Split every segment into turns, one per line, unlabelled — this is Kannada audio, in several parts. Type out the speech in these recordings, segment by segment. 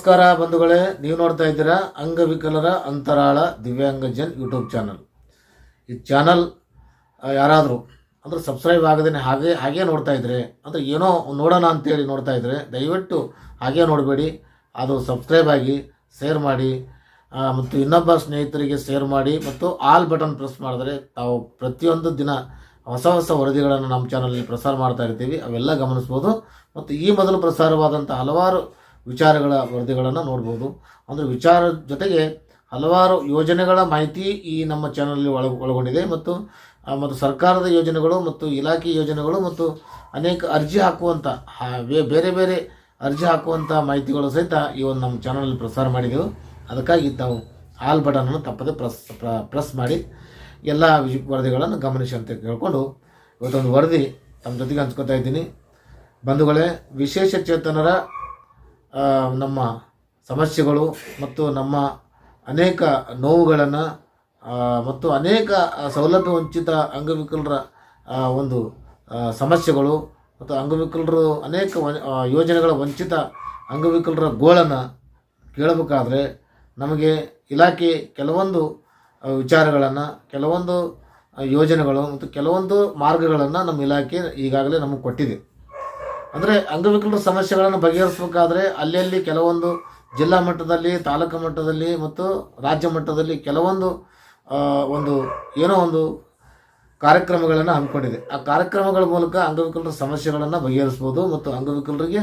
ನಮಸ್ಕಾರ ಬಂಧುಗಳೇ, ನೀವು ನೋಡ್ತಾ ಇದ್ದೀರಾ ಅಂಗವಿಕಲರ ಅಂತರಾಳ ದಿವ್ಯಾಂಗಜನ್ ಯೂಟ್ಯೂಬ್ ಚಾನಲ್. ಈ ಚಾನಲ್ ಯಾರಾದರೂ ಅಂದರೆ ಸಬ್ಸ್ಕ್ರೈಬ್ ಆಗದೇ ಹಾಗೆ ಹಾಗೆ ನೋಡ್ತಾ ಇದ್ರೆ, ಅಂದರೆ ಏನೋ ನೋಡೋಣ ಅಂತೇಳಿ ನೋಡ್ತಾ ಇದ್ದರೆ ದಯವಿಟ್ಟು ಹಾಗೆ ನೋಡಬೇಡಿ. ಅದು ಸಬ್ಸ್ಕ್ರೈಬ್ ಆಗಿ, ಶೇರ್ ಮಾಡಿ ಮತ್ತು ಇನ್ನೊಬ್ಬ ಸ್ನೇಹಿತರಿಗೆ ಶೇರ್ ಮಾಡಿ, ಮತ್ತು ಆಲ್ ಬಟನ್ ಪ್ರೆಸ್ ಮಾಡಿದ್ರೆ ತಾವು ಪ್ರತಿಯೊಂದು ದಿನ ಹೊಸ ಹೊಸ ವರದಿಗಳನ್ನು ನಮ್ಮ ಚಾನಲಲ್ಲಿ ಪ್ರಸಾರ ಮಾಡ್ತಾ ಇರ್ತೀವಿ. ಅವೆಲ್ಲ ಗಮನಿಸ್ಬೋದು. ಮತ್ತು ಈ ಮೊದಲು ಪ್ರಸಾರವಾದಂಥ ಹಲವಾರು ವಿಚಾರಗಳ ವರದಿಗಳನ್ನು ನೋಡ್ಬೋದು. ಅಂದರೆ ವಿಚಾರ ಜೊತೆಗೆ ಹಲವಾರು ಯೋಜನೆಗಳ ಮಾಹಿತಿ ಈ ನಮ್ಮ ಚಾನಲಲ್ಲಿ ಒಳ ಒಳಗೊಂಡಿದೆ. ಮತ್ತು ಮತ್ತು ಸರ್ಕಾರದ ಯೋಜನೆಗಳು ಮತ್ತು ಇಲಾಖೆ ಯೋಜನೆಗಳು ಮತ್ತು ಅನೇಕ ಅರ್ಜಿ ಹಾಕುವಂಥ ಬೇರೆ ಬೇರೆ ಅರ್ಜಿ ಹಾಕುವಂಥ ಮಾಹಿತಿಗಳು ಸಹಿತ ಈ ಒಂದು ನಮ್ಮ ಚಾನಲಲ್ಲಿ ಪ್ರಸಾರ ಮಾಡಿದೆವು. ಅದಕ್ಕಾಗಿ ತಾವು ಆಲ್ ಬಟನನ್ನು ತಪ್ಪದೆ ಪ್ರೆಸ್, ಪ್ರ- ಪ್ರೆಸ್ ಮಾಡಿ ಎಲ್ಲ ವರದಿಗಳನ್ನು ಗಮನಿಸಿ ಅಂತ ಕೇಳಿಕೊಂಡು ಇವತ್ತೊಂದು ವರದಿ ತಮ್ಮ ಜೊತೆಗೆ ಹಂಚ್ಕೊತಾ ಇದ್ದೀನಿ. ಬಂಧುಗಳೇ, ವಿಶೇಷ ಚೇತನರ ನಮ್ಮ ಸಮಸ್ಯೆಗಳು ಮತ್ತು ನಮ್ಮ ಅನೇಕ ನೋವುಗಳನ್ನು ಮತ್ತು ಅನೇಕ ಸೌಲಭ್ಯ ವಂಚಿತ ಅಂಗವಿಕಲರ ಒಂದು ಸಮಸ್ಯೆಗಳು ಮತ್ತು ಅಂಗವಿಕಲರು ಅನೇಕ ಯೋಜನೆಗಳ ವಂಚಿತ ಅಂಗವಿಕಲರ ಗೋಳನ್ನು ಕೇಳಬೇಕಾದ್ರೆ ನಮಗೆ ಇಲಾಖೆ ಕೆಲವೊಂದು ವಿಚಾರಗಳನ್ನು, ಕೆಲವೊಂದು ಯೋಜನೆಗಳು ಮತ್ತು ಕೆಲವೊಂದು ಮಾರ್ಗಗಳನ್ನು ನಮ್ಮ ಇಲಾಖೆ ಈಗಾಗಲೇ ನಮಗೆ ಕೊಟ್ಟಿದೆ. ಅಂದರೆ ಅಂಗವಿಕಲರ ಸಮಸ್ಯೆಗಳನ್ನು ಬಗೆಹರಿಸಬೇಕಾದ್ರೆ ಅಲ್ಲಲ್ಲಿ ಕೆಲವೊಂದು ಜಿಲ್ಲಾ ಮಟ್ಟದಲ್ಲಿ, ತಾಲೂಕು ಮಟ್ಟದಲ್ಲಿ ಮತ್ತು ರಾಜ್ಯ ಮಟ್ಟದಲ್ಲಿ ಕೆಲವೊಂದು ಒಂದು ಏನೋ ಒಂದು ಕಾರ್ಯಕ್ರಮಗಳನ್ನು ಹಮ್ಮಿಕೊಂಡಿದೆ. ಆ ಕಾರ್ಯಕ್ರಮಗಳ ಮೂಲಕ ಅಂಗವಿಕಲರ ಸಮಸ್ಯೆಗಳನ್ನು ಬಗೆಹರಿಸ್ಬೋದು ಮತ್ತು ಅಂಗವಿಕಲರಿಗೆ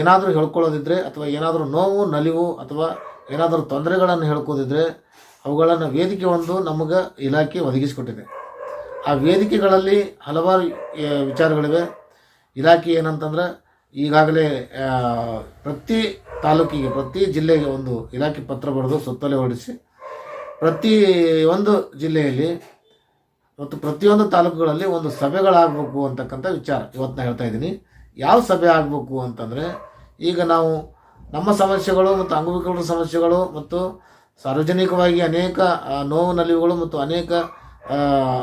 ಏನಾದರೂ ಹೇಳ್ಕೊಳ್ಳೋದಿದ್ರೆ ಅಥವಾ ಏನಾದರೂ ನೋವು, ನಲಿವು ಅಥವಾ ಏನಾದರೂ ತೊಂದರೆಗಳನ್ನು ಹೇಳ್ಕೋದಿದ್ರೆ ಅವುಗಳನ್ನು ವೇದಿಕೆ ಒಂದು ನಮಗೆ ಇಲಾಖೆ ಒದಗಿಸಿಕೊಟ್ಟಿದೆ. ಆ ವೇದಿಕೆಗಳಲ್ಲಿ ಹಲವಾರು ವಿಚಾರಗಳಿವೆ. ಇಲಾಖೆ ಏನಂತಂದ್ರೆ ಈಗಾಗಲೇ ಪ್ರತಿ ತಾಲೂಕಿಗೆ, ಪ್ರತಿ ಜಿಲ್ಲೆಗೆ ಒಂದು ಇಲಾಖೆ ಪತ್ರ ಬರೆದು ಸುತ್ತೋಲೆ ಹೊರಡಿಸಿ, ಪ್ರತಿ ಒಂದು ಜಿಲ್ಲೆಯಲ್ಲಿ ಮತ್ತು ಪ್ರತಿಯೊಂದು ತಾಲೂಕುಗಳಲ್ಲಿ ಒಂದು ಸಭೆಗಳಾಗಬೇಕು ಅಂತಕ್ಕಂಥ ವಿಚಾರ ಇವತ್ತು ನಾನು ಹೇಳ್ತಾ ಇದ್ದೀನಿ. ಯಾವ ಸಭೆ ಆಗಬೇಕು ಅಂತಂದರೆ, ಈಗ ನಾವು ನಮ್ಮ ಸಮಸ್ಯೆಗಳು ಮತ್ತು ಅಂಗವಿಕಲರ ಸಮಸ್ಯೆಗಳು ಮತ್ತು ಸಾರ್ವಜನಿಕವಾಗಿ ಅನೇಕ ನೋವು, ನಲಿವುಗಳು ಮತ್ತು ಅನೇಕ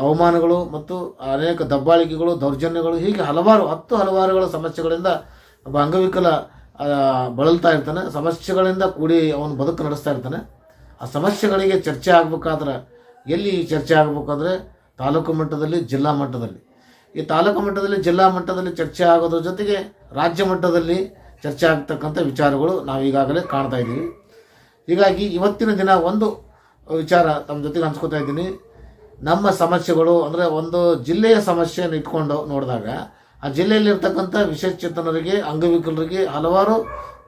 ಅವಮಾನಗಳು ಮತ್ತು ಅನೇಕ ದಬ್ಬಾಳಿಕೆಗಳು, ದೌರ್ಜನ್ಯಗಳು, ಹೀಗೆ ಹಲವಾರು, ಹತ್ತು ಹಲವಾರುಗಳ ಸಮಸ್ಯೆಗಳಿಂದ ಒಬ್ಬ ಅಂಗವಿಕಲ ಬಳಲ್ತಾ ಇರ್ತಾನೆ. ಸಮಸ್ಯೆಗಳಿಂದ ಕೂಡಿ ಅವನು ಬದುಕು ನಡೆಸ್ತಾ ಇರ್ತಾನೆ. ಆ ಸಮಸ್ಯೆಗಳಿಗೆ ಚರ್ಚೆ ಆಗಬೇಕಾದ್ರೆ ಎಲ್ಲಿ ಚರ್ಚೆ ಆಗಬೇಕಾದ್ರೆ ತಾಲೂಕು ಮಟ್ಟದಲ್ಲಿ, ಜಿಲ್ಲಾ ಮಟ್ಟದಲ್ಲಿ. ಈ ತಾಲೂಕು ಮಟ್ಟದಲ್ಲಿ, ಜಿಲ್ಲಾ ಮಟ್ಟದಲ್ಲಿ ಚರ್ಚೆ ಆಗೋದ್ರ ಜೊತೆಗೆ ರಾಜ್ಯ ಮಟ್ಟದಲ್ಲಿ ಚರ್ಚೆ ಆಗ್ತಕ್ಕಂಥ ವಿಚಾರಗಳು ನಾವು ಈಗಾಗಲೇ ಕಾಣ್ತಾ ಇದ್ದೀವಿ. ಹೀಗಾಗಿ ಇವತ್ತಿನ ದಿನ ಒಂದು ವಿಚಾರ ತಮ್ಮ ಜೊತೆಗೆ ಹಂಚ್ಕೋತಾ ಇದ್ದೀನಿ. ನಮ್ಮ ಸಮಸ್ಯೆಗಳು ಅಂದರೆ ಒಂದು ಜಿಲ್ಲೆಯ ಸಮಸ್ಯೆಯನ್ನು ಇಟ್ಕೊಂಡು ನೋಡಿದಾಗ ಆ ಜಿಲ್ಲೆಯಲ್ಲಿರ್ತಕ್ಕಂಥ ವಿಶೇಷಚೇತನರಿಗೆ ಅಂಗವಿಕಲರಿಗೆ ಹಲವಾರು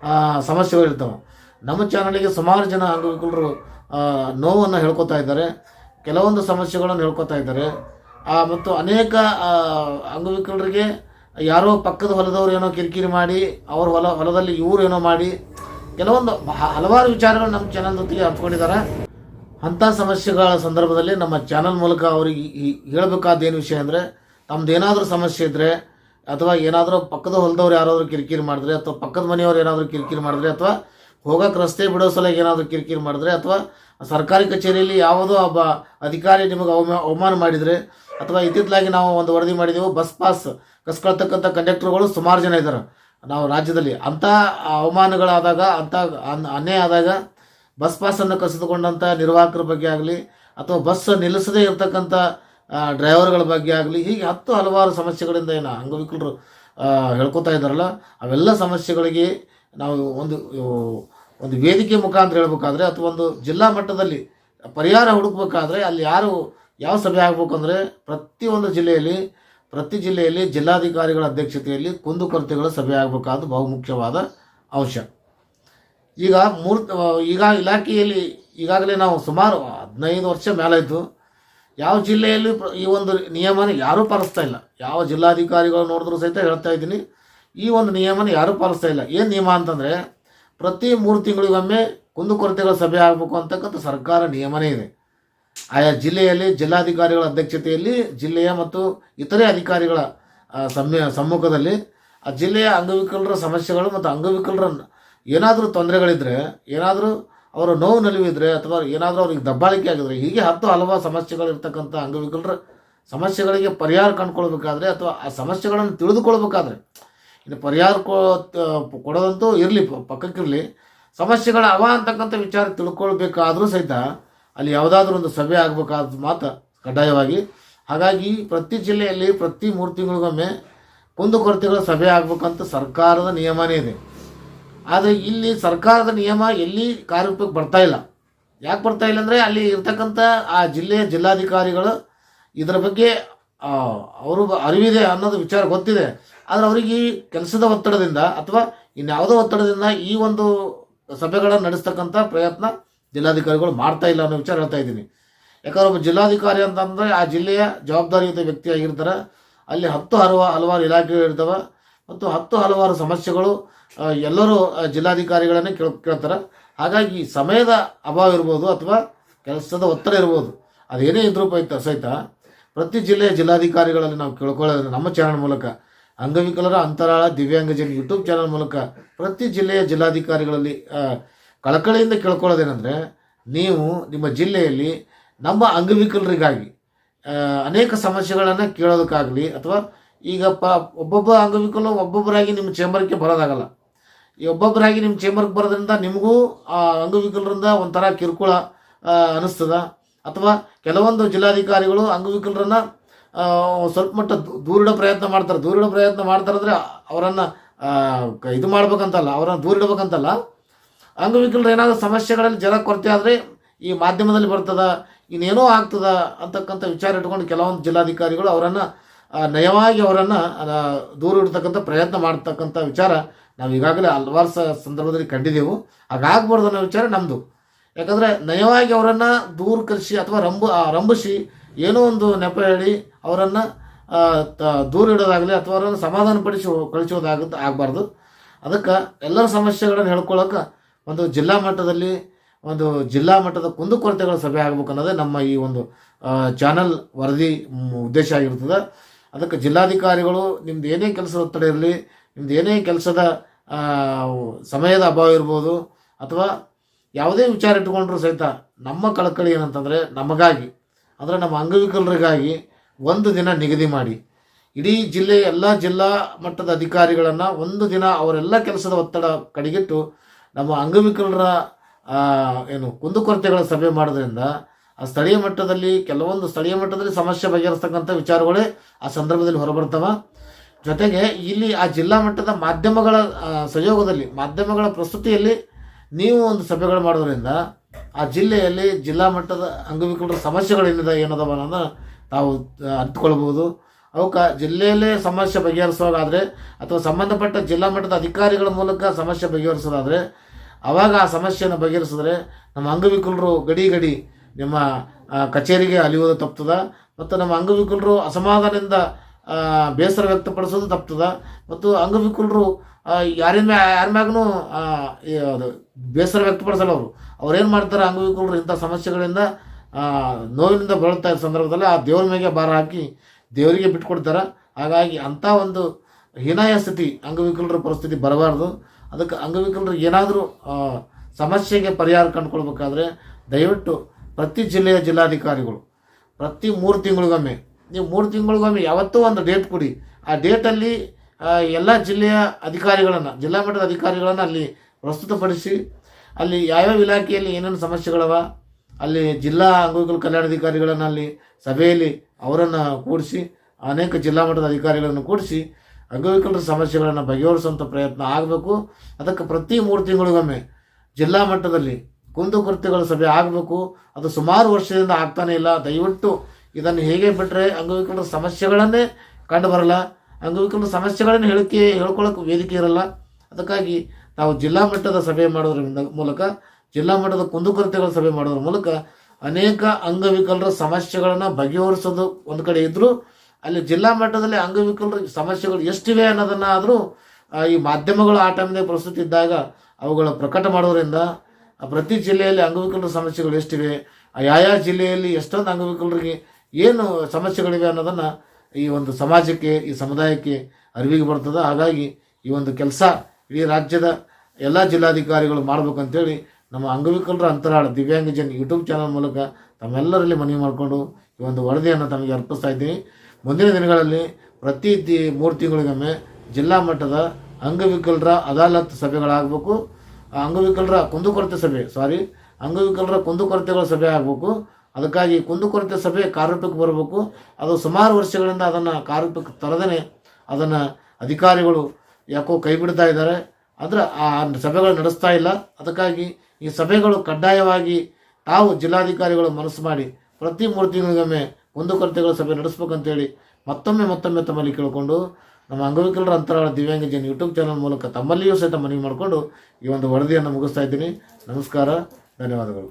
ಆ, ಸಮಸ್ಯೆಗಳು ಇರ್ತವೆ. ನಮ್ಮ ಚಾನಲಿಗೆ ಸುಮಾರು ಜನ ಅಂಗವಿಕಲರು ನೋವನ್ನು ಹೇಳ್ಕೊತಾ ಇದ್ದಾರೆ. ಕೆಲವೊಂದು ಸಮಸ್ಯೆಗಳನ್ನು ಹೇಳ್ಕೊತಾ ಇದ್ದಾರೆ. ಮತ್ತು ಅನೇಕ ಅಂಗವಿಕಲರಿಗೆ ಯಾರೋ ಪಕ್ಕದ ಹೊಲದವ್ರು ಏನೋ ಕಿರಿಕಿರಿ ಮಾಡಿ ಅವ್ರ ಹೊಲ ಹೊಲದಲ್ಲಿ ಇವ್ರು ಏನೋ ಮಾಡಿ ಕೆಲವೊಂದು ಹಲವಾರು ವಿಚಾರಗಳು ನಮ್ಮ ಚಾನಲ್ ಜೊತೆಗೆ ಹಂಚ್ಕೊಂಡಿದ್ದಾರೆ. ಅಂಥ ಸಮಸ್ಯೆಗಳ ಸಂದರ್ಭದಲ್ಲಿ ನಮ್ಮ ಚಾನಲ್ ಮೂಲಕ ಅವ್ರಿಗೆ ಈ- ಹೇಳಬೇಕಾದ ಏನು ವಿಷಯ ಅಂದರೆ ತಮ್ದು ಏನಾದರೂ ಸಮಸ್ಯೆ ಇದ್ದರೆ ಅಥವಾ ಏನಾದರೂ ಪಕ್ಕದ ಹೊಲದವ್ರು ಯಾರಾದರೂ ಕಿರಿಕಿರಿ ಮಾಡಿದ್ರೆ, ಅಥವಾ ಪಕ್ಕದ ಮನೆಯವ್ರು ಏನಾದರೂ ಕಿರಿಕಿರಿ ಮಾಡಿದ್ರೆ, ಅಥವಾ ಹೋಗಕ್ಕೆ ರಸ್ತೆ ಬಿಡೋ ಸಲುವಾಗಿ ಏನಾದರೂ ಕಿರಿಕಿರಿ ಮಾಡಿದ್ರೆ, ಅಥವಾ ಸರ್ಕಾರಿ ಕಚೇರಿಯಲ್ಲಿ ಯಾವುದೋ ಒಬ್ಬ ಅಧಿಕಾರಿ ನಿಮಗೆ ಅವಮ, ಅವಮಾನ ಮಾಡಿದರೆ, ಅಥವಾ ಇತ್ತಿತ್ತಲಾಗಿ ನಾವು ಒಂದು ವರದಿ ಮಾಡಿದೆವು, ಬಸ್ ಪಾಸ್ ಕಸ್ಕೊಳ್ತಕ್ಕಂಥ ಕಂಡಕ್ಟರ್ಗಳು ಸುಮಾರು ಜನ ಇದ್ದಾರೆ ನಾವು ರಾಜ್ಯದಲ್ಲಿ ಅಂಥ ಅವಮಾನಗಳಾದಾಗ, ಅಂಥ ಅನ್- ಅನ್ಯಾಯ ಆದಾಗ ಬಸ್ ಪಾಸನ್ನು ಕಸಿದುಕೊಂಡಂಥ ನಿರ್ವಾಹಕರ ಬಗ್ಗೆ ಆಗಲಿ, ಅಥವಾ ಬಸ್ ನಿಲ್ಲಿಸದೇ ಇರತಕ್ಕಂಥ ಡ್ರೈವರ್ಗಳ ಬಗ್ಗೆ ಆಗಲಿ, ಹೀಗೆ ಹತ್ತು ಹಲವಾರು ಸಮಸ್ಯೆಗಳಿಂದ ಏನು ಅಂಗವಿಕಲರು ಹೇಳ್ಕೊತಾ ಇದ್ದಾರಲ್ಲ, ಅವೆಲ್ಲ ಸಮಸ್ಯೆಗಳಿಗೆ ನಾವು ಒಂದು ಒಂದು ವೇದಿಕೆ ಮುಖಾಂತರ ಹೇಳಬೇಕಾದ್ರೆ, ಅಥವಾ ಒಂದು ಜಿಲ್ಲಾ ಮಟ್ಟದಲ್ಲಿ ಪರಿಹಾರ ಹುಡುಕ್ಬೇಕಾದ್ರೆ ಅಲ್ಲಿ ಯಾರು ಯಾವ ಸಭೆ ಆಗಬೇಕು ಅಂದರೆ ಪ್ರತಿಯೊಂದು ಜಿಲ್ಲೆಯಲ್ಲಿ, ಪ್ರತಿ ಜಿಲ್ಲೆಯಲ್ಲಿ ಜಿಲ್ಲಾಧಿಕಾರಿಗಳ ಅಧ್ಯಕ್ಷತೆಯಲ್ಲಿ ಕುಂದುಕೊರತೆಗಳ ಸಭೆ ಆಗಬೇಕಾದ ಬಹುಮುಖ್ಯವಾದ ಅಂಶ. ಈಗ ಮೂರು ಈಗ ಇಲಾಖೆಯಲ್ಲಿ ಈಗಾಗಲೇ ನಾವು ಸುಮಾರು ಹದಿನೈದು ವರ್ಷ ಮೇಲಾಯಿತು. ಯಾವ ಜಿಲ್ಲೆಯಲ್ಲಿ ಈ ಒಂದು ನಿಯಮನ ಯಾರೂ ಪಾಲಿಸ್ತಾ ಇಲ್ಲ. ಯಾವ ಜಿಲ್ಲಾಧಿಕಾರಿಗಳು ನೋಡಿದ್ರು ಸಹಿತ ಹೇಳ್ತಾ ಇದ್ದೀನಿ. ಈ ಒಂದು ನಿಯಮನ ಯಾರೂ ಪಾಲಿಸ್ತಾ ಇಲ್ಲ. ಏನು ನಿಯಮ ಅಂತಂದರೆ, ಪ್ರತಿ ಮೂರು ತಿಂಗಳಿಗೊಮ್ಮೆ ಕುಂದುಕೊರತೆಗಳ ಸಭೆ ಆಗಬೇಕು ಅಂತಕ್ಕಂಥ ಸರ್ಕಾರ ನಿಯಮನೇ ಇದೆ. ಆಯಾ ಜಿಲ್ಲೆಯಲ್ಲಿ ಜಿಲ್ಲಾಧಿಕಾರಿಗಳ ಅಧ್ಯಕ್ಷತೆಯಲ್ಲಿ, ಜಿಲ್ಲೆಯ ಮತ್ತು ಇತರೆ ಅಧಿಕಾರಿಗಳ ಸಮ್ಮೆ ಸಮ್ಮುಖದಲ್ಲಿ ಆ ಜಿಲ್ಲೆಯ ಅಂಗವಿಕಲರ ಸಮಸ್ಯೆಗಳು ಮತ್ತು ಅಂಗವಿಕಲರ ಏನಾದರೂ ತೊಂದರೆಗಳಿದ್ದರೆ ಏನಾದರೂ ಅವರ ನೋವು ನಲಿವಿದ್ರೆ ಅಥವಾ ಏನಾದರೂ ಅವ್ರಿಗೆ ದಬ್ಬಾಳಿಕೆ ಆಗಿದ್ರೆ, ಹೀಗೆ ಹತ್ತು ಹಲವಾರು ಸಮಸ್ಯೆಗಳಿರ್ತಕ್ಕಂಥ ಅಂಗವಿಕಲರ ಸಮಸ್ಯೆಗಳಿಗೆ ಪರಿಹಾರ ಕಂಡುಕೊಳ್ಬೇಕಾದ್ರೆ ಅಥವಾ ಆ ಸಮಸ್ಯೆಗಳನ್ನು ತಿಳಿದುಕೊಳ್ಬೇಕಾದ್ರೆ, ಇನ್ನು ಪರಿಹಾರ ಕೊಡೋದಂತೂ ಇರಲಿ ಪಕ್ಕಕ್ಕಿರಲಿ. ಸಮಸ್ಯೆಗಳ ಅವ ಅಂತಕ್ಕಂಥ ವಿಚಾರ ತಿಳ್ಕೊಳ್ಬೇಕಾದರೂ ಸಹಿತ ಅಲ್ಲಿ ಯಾವುದಾದ್ರೂ ಒಂದು ಸಭೆ ಆಗಬೇಕಾದ ಮಾತು ಕಡ್ಡಾಯವಾಗಿ. ಹಾಗಾಗಿ ಪ್ರತಿ ಜಿಲ್ಲೆಯಲ್ಲಿ ಪ್ರತಿ ಮೂರು ತಿಂಗಳಿಗೊಮ್ಮೆ ಕುಂದುಕೊರತೆಗಳ ಸಭೆ ಆಗಬೇಕಂತ ಸರ್ಕಾರದ ನಿಯಮನೇ ಇದೆ. ಆದರೆ ಇಲ್ಲಿ ಸರ್ಕಾರದ ನಿಯಮ ಎಲ್ಲಿ ಕಾರ್ಯರೂಪಕ್ಕೆ ಬರ್ತಾ ಇಲ್ಲ. ಯಾಕೆ ಬರ್ತಾ ಇಲ್ಲ ಅಂದರೆ ಅಲ್ಲಿ ಇರ್ತಕ್ಕಂಥ ಆ ಜಿಲ್ಲೆಯ ಜಿಲ್ಲಾಧಿಕಾರಿಗಳು ಇದರ ಬಗ್ಗೆ ಅವರು ಅರಿವಿದೆ ಅನ್ನೋದು ವಿಚಾರ ಗೊತ್ತಿದೆ. ಆದರೆ ಅವರಿಗೆ ಈ ಕೆಲಸದ ಒತ್ತಡದಿಂದ ಅಥವಾ ಇನ್ಯಾವುದೋ ಒತ್ತಡದಿಂದ ಈ ಒಂದು ಸಭೆಗಳನ್ನು ನಡೆಸ್ತಕ್ಕಂಥ ಪ್ರಯತ್ನ ಜಿಲ್ಲಾಧಿಕಾರಿಗಳು ಮಾಡ್ತಾ ಇಲ್ಲ ಅನ್ನೋ ವಿಚಾರ ಹೇಳ್ತಾ ಇದ್ದೀನಿ. ಯಾಕಂದ್ರೆ ಒಬ್ಬ ಜಿಲ್ಲಾಧಿಕಾರಿ ಅಂತಂದರೆ ಆ ಜಿಲ್ಲೆಯ ಜವಾಬ್ದಾರಿಯುತ ವ್ಯಕ್ತಿಯಾಗಿರ್ತಾರೆ. ಅಲ್ಲಿ ಹತ್ತು ಹಲವ ಹಲವಾರು ಇಲಾಖೆಗಳು ಇರ್ತವೆ ಮತ್ತು ಹತ್ತು ಹಲವಾರು ಸಮಸ್ಯೆಗಳು ಎಲ್ಲರೂ ಜಿಲ್ಲಾಧಿಕಾರಿಗಳನ್ನೇ ಕೇಳ್, ಕೇಳ್ತಾರೆ. ಹಾಗಾಗಿ ಸಮಯದ ಅಭಾವ ಇರ್ಬೋದು ಅಥವಾ ಕೆಲಸದ ಒತ್ತಡ ಇರ್ಬೋದು, ಅದೇನೇ ಇದ್ರೂ ಪೈತ, ಸಹಿತ ಪ್ರತಿ ಜಿಲ್ಲೆಯ ಜಿಲ್ಲಾಧಿಕಾರಿಗಳಲ್ಲಿ ನಾವು ಕೇಳ್ಕೊಳ್ಳೋದು ನಮ್ಮ ಚಾನಲ್ ಮೂಲಕ, ಅಂಗವಿಕಲರ ಅಂತರಾಳ ದಿವ್ಯಾಂಗಜನ್ ಯೂಟ್ಯೂಬ್ ಚಾನಲ್ ಮೂಲಕ ಪ್ರತಿ ಜಿಲ್ಲೆಯ ಜಿಲ್ಲಾಧಿಕಾರಿಗಳಲ್ಲಿ ಕಳಕಳಿಯಿಂದ ಕೇಳ್ಕೊಳ್ಳೋದೇನೆಂದರೆ, ನೀವು ನಿಮ್ಮ ಜಿಲ್ಲೆಯಲ್ಲಿ ನಮ್ಮ ಅಂಗವಿಕಲರಿಗಾಗಿ ಅನೇಕ ಸಮಸ್ಯೆಗಳನ್ನು ಕೇಳೋದಕ್ಕಾಗಲಿ ಅಥವಾ ಈಗ ಪ, ಒಬ್ಬೊಬ್ಬ ಅಂಗವಿಕಲು ಒಬ್ಬೊಬ್ಬರಾಗಿ ನಿಮ್ಮ ಚೇಂಬರ್ಗೆ ಬರೋದಾಗಲ್ಲ. ಈ ಒಬ್ಬೊಬ್ಬರಾಗಿ ನಿಮ್ಮ ಚೇಂಬರ್ಗೆ ಬರೋದ್ರಿಂದ ನಿಮಗೂ ಆ ಅಂಗವಿಕಲರಿಂದ ಒಂಥರ ಕಿರುಕುಳ ಅನ್ನಿಸ್ತದ ಅಥವಾ ಕೆಲವೊಂದು ಜಿಲ್ಲಾಧಿಕಾರಿಗಳು ಅಂಗವಿಕಲರನ್ನ ಸ್ವಲ್ಪ ಮಟ್ಟ ದೂರಿಡೋ ಪ್ರಯತ್ನ ಮಾಡ್ತಾರೆ. ದೂರಿಡೋ ಪ್ರಯತ್ನ ಮಾಡ್ತಾರೆ ಅಂದರೆ ಅವರನ್ನು ಇದು ಮಾಡ್ಬೇಕಂತಲ್ಲ, ಅವರನ್ನು ದೂರಿಡ್ಬೇಕಂತಲ್ಲ, ಅಂಗವಿಕಲರು ಏನಾದರೂ ಸಮಸ್ಯೆಗಳಲ್ಲಿ ಜನ ಕೊರತೆ ಆದರೆ ಈ ಮಾಧ್ಯಮದಲ್ಲಿ ಬರ್ತದ, ಇನ್ನೇನೋ ಆಗ್ತದ ಅಂತಕ್ಕಂಥ ವಿಚಾರ ಇಟ್ಕೊಂಡು ಕೆಲವೊಂದು ಜಿಲ್ಲಾಧಿಕಾರಿಗಳು ಅವರನ್ನು ನಯವಾಗಿ ಅವರನ್ನು ದೂರ ಇಡ್ತಕ್ಕಂಥ ಪ್ರಯತ್ನ ಮಾಡ್ತಕ್ಕಂಥ ವಿಚಾರ ನಾವು ಈಗಾಗಲೇ ಹಲವಾರು ಸಂದರ್ಭದಲ್ಲಿ ಕಂಡಿದ್ದೆವು. ಹಾಗಾಗಬಾರ್ದು ಅನ್ನೋ ವಿಚಾರ ನಮ್ಮದು ಯಾಕಂದರೆ ನಯವಾಗಿ ಅವರನ್ನು ದೂರ ಕರೆಸಿ ಅಥವಾ ರಂಬ ರಂಭಿಸಿ ಏನೋ ಒಂದು ನೆಪ ಹೇಳಿ ಅವರನ್ನು ದೂರ ಇಡೋದಾಗಲಿ ಅಥವಾ ಅವರನ್ನು ಸಮಾಧಾನ ಪಡಿಸಿ ಕಳಿಸೋದಾಗ ಆಗಬಾರ್ದು. ಅದಕ್ಕೆ ಎಲ್ಲರ ಸಮಸ್ಯೆಗಳನ್ನು ಹೇಳ್ಕೊಳ್ಳೋಕೆ ಒಂದು ಜಿಲ್ಲಾ ಮಟ್ಟದಲ್ಲಿ ಒಂದು ಜಿಲ್ಲಾ ಮಟ್ಟದ ಕುಂದುಕೊರತೆಗಳ ಸಭೆ ಆಗಬೇಕು ಅನ್ನೋದೇ ನಮ್ಮ ಈ ಒಂದು ಚಾನಲ್ ವರದಿ ಉದ್ದೇಶ ಆಗಿರ್ತದೆ. ಅದಕ್ಕೆ ಜಿಲ್ಲಾಧಿಕಾರಿಗಳು ನಿಮ್ದು ಏನೇ ಕೆಲಸದ ಒತ್ತಡ ಇರಲಿ, ನಿಮ್ದು ಏನೇ ಕೆಲಸದ ಸಮಯದ ಅಭಾವ ಇರ್ಬೋದು ಅಥವಾ ಯಾವುದೇ ವಿಚಾರ ಇಟ್ಕೊಂಡ್ರೂ ಸಹಿತ ನಮ್ಮ ಕಳಕಳಿ ಏನಂತಂದರೆ ನಮಗಾಗಿ, ಅಂದರೆ ನಮ್ಮ ಅಂಗವಿಕಲರಿಗಾಗಿ ಒಂದು ದಿನ ನಿಗದಿ ಮಾಡಿ. ಇಡೀ ಜಿಲ್ಲೆ, ಎಲ್ಲ ಜಿಲ್ಲಾ ಮಟ್ಟದ ಅಧಿಕಾರಿಗಳನ್ನು ಒಂದು ದಿನ ಅವರೆಲ್ಲ ಕೆಲಸದ ಒತ್ತಡ ಕಡೆಗಿಟ್ಟು ನಮ್ಮ ಅಂಗವಿಕಲರ ಏನು ಕುಂದುಕೊರತೆಗಳ ಸಭೆ ಮಾಡೋದ್ರಿಂದ ಆ ಸ್ಥಳೀಯ ಮಟ್ಟದಲ್ಲಿ, ಕೆಲವೊಂದು ಸ್ಥಳೀಯ ಮಟ್ಟದಲ್ಲಿ ಸಮಸ್ಯೆ ಬಗೆಹರಿಸ್ತಕ್ಕಂಥ ವಿಚಾರಗಳೇ ಆ ಸಂದರ್ಭದಲ್ಲಿ ಹೊರಬರ್ತವ. ಜೊತೆಗೆ ಇಲ್ಲಿ ಆ ಜಿಲ್ಲಾ ಮಟ್ಟದ ಮಾಧ್ಯಮಗಳ ಸಹಯೋಗದಲ್ಲಿ, ಮಾಧ್ಯಮಗಳ ಪ್ರಸ್ತುತಿಯಲ್ಲಿ ನೀವು ಒಂದು ಸಭೆಗಳು ಮಾಡೋದ್ರಿಂದ ಆ ಜಿಲ್ಲೆಯಲ್ಲಿ ಜಿಲ್ಲಾ ಮಟ್ಟದ ಅಂಗವಿಕಲರ ಸಮಸ್ಯೆಗಳೇನಿದೆ ಏನದವ ಅನ್ನೋದನ್ನ ತಾವು ಅಂತ್ಕೊಳ್ಬೋದು ಅವಕ್ಕೆ ಜಿಲ್ಲೆಯಲ್ಲೇ ಸಮಸ್ಯೆ ಬಗೆಹರಿಸೋದಾದರೆ ಅಥವಾ ಸಂಬಂಧಪಟ್ಟ ಜಿಲ್ಲಾ ಮಟ್ಟದ ಅಧಿಕಾರಿಗಳ ಮೂಲಕ ಸಮಸ್ಯೆ ಬಗೆಹರಿಸೋದಾದರೆ ಆವಾಗ ಆ ಸಮಸ್ಯೆಯನ್ನು ಬಗೆಹರಿಸಿದ್ರೆ ನಮ್ಮ ಅಂಗವಿಕಲರು ಗಡಿ ಗಡಿ ನಿಮ್ಮ ಕಚೇರಿಗೆ ಅಲಿಯುವುದು ತಪ್ತದ ಮತ್ತು ನಮ್ಮ ಅಂಗವಿಕಲರು ಅಸಮಾಧಾನದಿಂದ ಬೇಸರ ವ್ಯಕ್ತಪಡಿಸೋದು ತಪ್ತದ. ಮತ್ತು ಅಂಗವಿಕಲರು ಯಾರಿಂದ ಯಾರ ಮ್ಯಾಗೂ ಬೇಸರ ವ್ಯಕ್ತಪಡಿಸಲ್ಲ ಅವರು. ಅವ್ರೇನು ಮಾಡ್ತಾರೆ, ಅಂಗವಿಕಲರು ಇಂಥ ಸಮಸ್ಯೆಗಳಿಂದ ನೋವಿನಿಂದ ಬಳಲ್ತಾ ಇರೋ ಸಂದರ್ಭದಲ್ಲಿ ಆ ದೇವ್ರ ಮೇಲೆ ಭಾರ ಹಾಕಿ ದೇವರಿಗೆ ಬಿಟ್ಕೊಡ್ತಾರೆ. ಹಾಗಾಗಿ ಅಂಥ ಒಂದು ಹೀನಾಯ ಸ್ಥಿತಿ, ಅಂಗವಿಕಲರ ಪರಿಸ್ಥಿತಿ ಬರಬಾರ್ದು. ಅದಕ್ಕೆ ಅಂಗವಿಕಲರು ಏನಾದರೂ ಸಮಸ್ಯೆಗೆ ಪರಿಹಾರ ಕಂಡುಕೊಳ್ಬೇಕಾದ್ರೆ ದಯವಿಟ್ಟು ಪ್ರತಿ ಜಿಲ್ಲೆಯ ಜಿಲ್ಲಾಧಿಕಾರಿಗಳು, ಪ್ರತಿ ಮೂರು ತಿಂಗಳಿಗೊಮ್ಮೆ ನೀವು ಮೂರು ತಿಂಗಳಿಗೊಮ್ಮೆ ಯಾವತ್ತೂ ಒಂದು ಡೇಟ್ ಕೊಡಿ. ಆ ಡೇಟಲ್ಲಿ ಎಲ್ಲ ಜಿಲ್ಲೆಯ ಅಧಿಕಾರಿಗಳನ್ನು, ಜಿಲ್ಲಾ ಮಟ್ಟದ ಅಧಿಕಾರಿಗಳನ್ನು ಅಲ್ಲಿ ಪ್ರಸ್ತುತಪಡಿಸಿ, ಅಲ್ಲಿ ಯಾವ್ಯಾವ ಇಲಾಖೆಯಲ್ಲಿ ಏನೇನು ಸಮಸ್ಯೆಗಳವ, ಅಲ್ಲಿ ಜಿಲ್ಲಾ ಅಂಗವಿಕಲ ಕಲ್ಯಾಣಾಧಿಕಾರಿಗಳನ್ನು ಅಲ್ಲಿ ಸಭೆಯಲ್ಲಿ ಅವರನ್ನು ಕೂಡಿಸಿ, ಅನೇಕ ಜಿಲ್ಲಾ ಮಟ್ಟದ ಅಧಿಕಾರಿಗಳನ್ನು ಕೂಡಿಸಿ, ಅಂಗವಿಕಲರ ಸಮಸ್ಯೆಗಳನ್ನು ಬಗೆಹರಿಸುವಂಥ ಪ್ರಯತ್ನ ಆಗಬೇಕು. ಅದಕ್ಕೆ ಪ್ರತಿ ಮೂರು ತಿಂಗಳಿಗೊಮ್ಮೆ ಜಿಲ್ಲಾ ಮಟ್ಟದಲ್ಲಿ ಕುಂದುಕೊರತೆಗಳ ಸಭೆ ಆಗಬೇಕು. ಅದು ಸುಮಾರು ವರ್ಷದಿಂದ ಆಗ್ತಾನೇ ಇಲ್ಲ. ದಯವಿಟ್ಟು ಇದನ್ನು ಹೇಗೆ ಬಿಟ್ಟರೆ ಅಂಗವಿಕಲರ ಸಮಸ್ಯೆಗಳನ್ನೇ ಕಂಡು ಬರಲ್ಲ? ಅಂಗವಿಕಲರ ಸಮಸ್ಯೆಗಳನ್ನು ಹೇಳಿಕೆ ಹೇಳ್ಕೊಳ್ಳೋಕೆ ವೇದಿಕೆ ಇರಲ್ಲ. ಅದಕ್ಕಾಗಿ ನಾವು ಜಿಲ್ಲಾ ಮಟ್ಟದ ಸಭೆ ಮಾಡೋದ್ರ ಮೂಲಕ, ಜಿಲ್ಲಾ ಮಟ್ಟದ ಕುಂದುಕೊರತೆಗಳ ಸಭೆ ಮಾಡೋದ್ರ ಮೂಲಕ ಅನೇಕ ಅಂಗವಿಕಲರ ಸಮಸ್ಯೆಗಳನ್ನು ಬಗೆಹರಿಸೋದು ಒಂದು ಕಡೆ ಇದ್ದರೂ ಅಲ್ಲಿ ಜಿಲ್ಲಾ ಮಟ್ಟದಲ್ಲಿ ಅಂಗವಿಕಲರ ಸಮಸ್ಯೆಗಳು ಎಷ್ಟಿವೆ ಅನ್ನೋದನ್ನು ಆದರೂ ಈ ಮಾಧ್ಯಮಗಳು ಆ ಪ್ರಸ್ತುತ ಇದ್ದಾಗ ಅವುಗಳ ಪ್ರಕಟ ಮಾಡೋದ್ರಿಂದ ಪ್ರತಿ ಜಿಲ್ಲೆಯಲ್ಲಿ ಅಂಗವಿಕಲರ ಸಮಸ್ಯೆಗಳು ಎಷ್ಟಿವೆ ಯಾವ ಜಿಲ್ಲೆಯಲ್ಲಿ ಎಷ್ಟೊಂದು ಅಂಗವಿಕಲರಿಗೆ ಏನು ಸಮಸ್ಯೆಗಳಿವೆ ಅನ್ನೋದನ್ನು ಈ ಒಂದು ಸಮಾಜಕ್ಕೆ, ಈ ಸಮುದಾಯಕ್ಕೆ ಅರಿವಿಗೆ ಬರ್ತದೆ. ಹಾಗಾಗಿ ಈ ಒಂದು ಕೆಲಸ ಇಡೀ ರಾಜ್ಯದ ಎಲ್ಲ ಜಿಲ್ಲಾಧಿಕಾರಿಗಳು ಮಾಡ್ಬೇಕಂತೇಳಿ ನಮ್ಮ ಅಂಗವಿಕಲರ ಅಂತರಾಳ ದಿವ್ಯಾಂಗಜನ್ ಯೂಟ್ಯೂಬ್ ಚಾನಲ್ ಮೂಲಕ ತಮ್ಮೆಲ್ಲರಲ್ಲಿ ಮನವಿ ಮಾಡಿಕೊಂಡು ಈ ಒಂದು ವರದಿಯನ್ನು ತಮಗೆ ಅರ್ಪಿಸ್ತಾ ಇದ್ದೀನಿ. ಮುಂದಿನ ದಿನಗಳಲ್ಲಿ ಪ್ರತಿ ದಿ ಮೂರು ತಿಂಗಳಿಗೊಮ್ಮೆ ಜಿಲ್ಲಾ ಮಟ್ಟದ ಅಂಗವಿಕಲರ ಅದಾಲತ್ ಸಭೆಗಳಾಗಬೇಕು. ಅಂಗವಿಕಲರ ಕುಂದುಕೊರತೆ ಸಭೆ ಸಾರಿ ಅಂಗವಿಕಲರ ಕುಂದುಕೊರತೆಗಳ ಸಭೆ ಆಗಬೇಕು. ಅದಕ್ಕಾಗಿ ಕುಂದುಕೊರತೆ ಸಭೆ ಕಾರ್ಯರೂಪಕ್ಕೆ ಬರಬೇಕು. ಅದು ಸುಮಾರು ವರ್ಷಗಳಿಂದ ಅದನ್ನು ಕಾರ್ಯರೂಪಕ್ಕೆ ತರದೇ ಅದನ್ನು ಅಧಿಕಾರಿಗಳು ಯಾಕೋ ಕೈ ಬಿಡ್ತಾ ಇದ್ದಾರೆ. ಅಂದರೆ ಆ ಸಭೆಗಳು ನಡೆಸ್ತಾ ಇಲ್ಲ. ಅದಕ್ಕಾಗಿ ಈ ಸಭೆಗಳು ಕಡ್ಡಾಯವಾಗಿ ತಾವು ಜಿಲ್ಲಾಧಿಕಾರಿಗಳು ಮನಸ್ಸು ಮಾಡಿ ಪ್ರತಿ ಮೂರು ತಿಂಗಳಿಗೊಮ್ಮೆ ಕುಂದುಕೊರತೆಗಳ ಸಭೆ ನಡೆಸ್ಬೇಕಂತೇಳಿ ಮತ್ತೊಮ್ಮೆ ಮತ್ತೊಮ್ಮೆ ತಮ್ಮಲ್ಲಿ ಕೇಳಿಕೊಂಡು ನಮ್ಮ ಅಂಗವಿಕಲರ ಅಂತರಾಳ ದಿವ್ಯಾಂಗ ಜನ ಯೂಟ್ಯೂಬ್ ಚಾನಲ್ ಮೂಲಕ ತಮ್ಮಲ್ಲಿಯೂ ಸಹಿತ ಮನವಿ ಮಾಡಿಕೊಂಡು ಈ ಒಂದು ವರದಿಯನ್ನು ಮುಗಿಸ್ತಾ ಇದ್ದೀನಿ. ನಮಸ್ಕಾರ. ಧನ್ಯವಾದಗಳು.